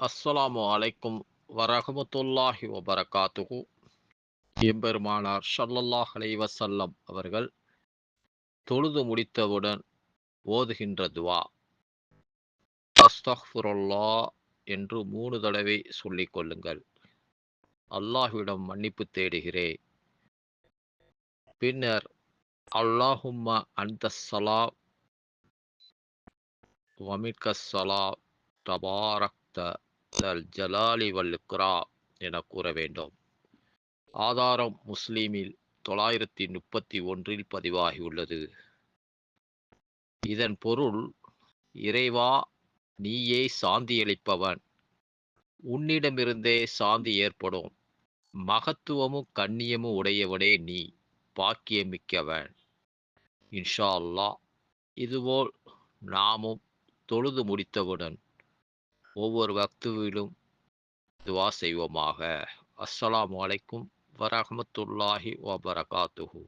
அஸ்ஸலாமு அலைக்கும் வரஹமத்துல்லாஹி வபரகாத்துகு எம்பெருமானார் ஷல்லல்லாஹ் அலைவசல்லம் அவர்கள் தொழுது முடித்தவுடன் ஓதுகின்ற துவா. அஸ்தஃபுரல்லா என்று மூணு தடவை சொல்லிக் கொள்ளுங்கள். அல்லாஹ்விடம் மன்னிப்பு தேடுகிறேன். பின்னர் அல்லாஹும்மா அந்த சலா வமிக்க சலா தபாரக்த அல் ஜலாலி வல் இக்ரா என கூற வேண்டும். ஆதாரம் முஸ்லீமில் தொள்ளாயிரத்தி முப்பத்தி ஒன்றில் பதிவாகியுள்ளது இதன் பொருள் இறைவா நீயே சாந்தியளிப்பவன் உன்னிடமிருந்தே சாந்தி ஏற்படும். மகத்துவமும் கண்ணியமும் உடையவனே நீ பாக்கியமிக்கவன். இன்ஷா அல்லா இதுபோல் நாமும் தொழுது முடித்தவுடன் ஒவ்வொரு வக்துவிலும் துவா செய்வோமாக. அஸ்ஸலாமு அலைக்கும் வரஹமத்துல்லாஹி வபரகாத்துஹூ.